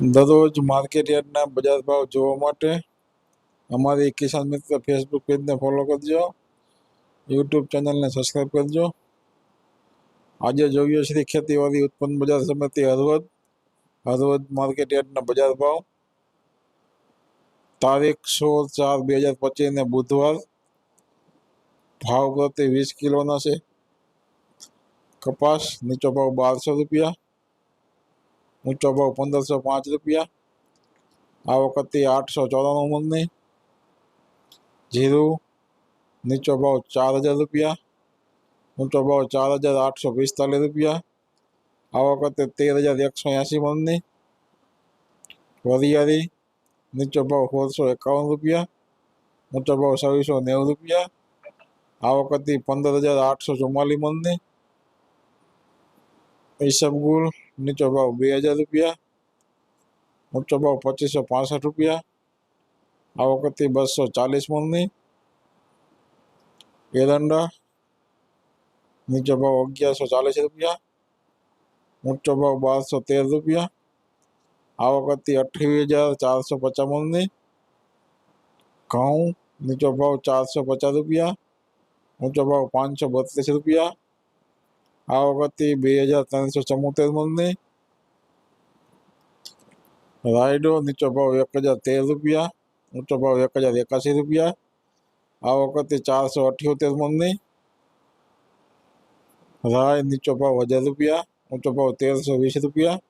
દરરોજ માર્કેટ યાર્ડના બજાર ભાવ જોવા માટે અમારી કિસાન મિત્ર ફેસબુક પેજને ફોલો કરજો યુટ્યુબ ચેનલને સબસ્ક્રાઈબ કરજો આજે જોઈએ શ્રી ખેતીવાડી ઉત્પન્ન બજાર સમિતિ હળવદ હળવદ માર્કેટ યાર્ડના બજાર ભાવ તારીખ સોળ ચાર બે હજાર પચીસને બુધવાર ભાવ પ્રતિ વીસ કિલોના છે કપાસ નીચો ભાવ બારસો રૂપિયા ઊંચો ભાવ પંદરસો પાંચ રૂપિયા આ વખતે આઠસો ચોરાણું મણની જીરું નીચો ભાવ ચાર હજાર રૂપિયા ઊંચો ભાવ ચાર હજાર આઠસો પિસ્તાલીસ રૂપિયા આ વખતે તેર હજાર એકસો એંસી મણની વરિયાળી નીચો ભાવ સોળસો એકાવન રૂપિયા ઊંચો ભાવ છવ્વીસો નેવું રૂપિયા આ વખતે પંદર હજાર આઠસો ચુમ્માલીસ મણની ઈસબગુલ નીચો ભાવ બે હજાર રૂપિયા ઊંચો ભાવ પચીસો પાસઠ રૂપિયા આ વખતે બસો ચાલીસ મણની એરંડા નીચો ભાવ અગિયારસો ચાલીસ રૂપિયા ઊંચો ભાવ બારસો તેર રૂપિયા આ વખતે અઠ્યાવીસ હજાર ચારસો પચાસ મણની ઘઉં નીચો ભાવ ચારસો પચાસ રૂપિયા ઊંચો ભાવ પાંચસો બત્રીસ રૂપિયા આ વખતે બે હજાર ત્રણસો ચુમ્મોતેર મણની રાયડો નીચો ભાવ એક હજાર તેર રૂપિયા ઊંચો ભાવ એક હજાર એકાસી રૂપિયા આ વખતે ચારસો અઠ્યોતેર મણની રાય નીચો ભાવ હજાર રૂપિયા ઊંચો ભાવ તેરસો વીસ રૂપિયા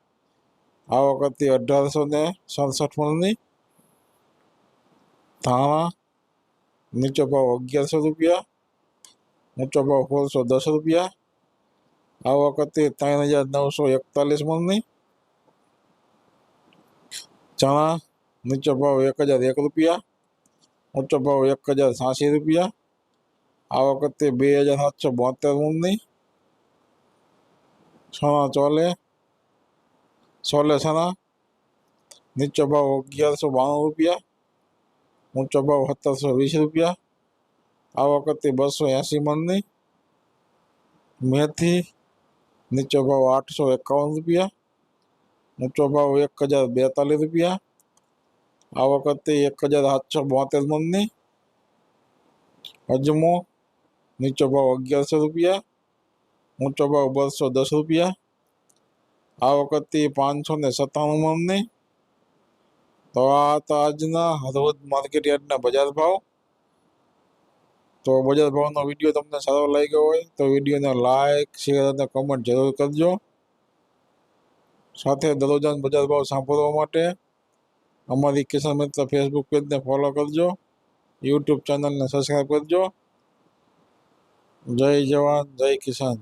આ વખતે અઢારસો ને સડસઠ મણની ધાણા નીચો ભાવ અગિયારસો રૂપિયા ઊંચો ભાવ સોળસો દસ રૂપિયા આ વખતે ત્રણ હજાર નવસો એકતાલીસ મણની ચણા નીચો ભાવ એક હજાર એક રૂપિયા ઊંચો ભાવ એક હજાર છ્યાસી રૂપિયા આ વખતે બે હજાર સાતસો બોતેર મણની ચણા ચોલે સોલે ચણા નીચો ભાવ અગિયારસો બાણું રૂપિયા ઊંચો ભાવ સત્તરસો વીસ રૂપિયા આ વખતે બસો એંસી મણની મેથી નીચો ભાવ આઠસો એકાવન રૂપિયા ઊંચો ભાવ એક હજાર બેતાલીસ રૂપિયા આ વખતે એક હજાર સાતસો બોતેર મણની અજમો નીચો ભાવ અગિયારસો રૂપિયા ઊંચો ભાવ બસો દસ રૂપિયા આ વખતે પાંચસો ને સત્તાણું મણની તો આ હતા આજના હળવદ માર્કેટ યાર્ડના બજાર ભાવ તો બજાર ભાવનો વિડીયો તમને સારો લાગ્યો હોય તો વિડીયોને લાઈક શેર અને કમેન્ટ જરૂર કરજો સાથે દરરોજના બજાર ભાવ સાંભળવા માટે અમારી કિસાન મિત્ર ફેસબુક પેજને ફોલો કરજો યુટ્યુબ ચેનલને સબસ્ક્રાઈબ કરજો જય જવાન જય કિસાન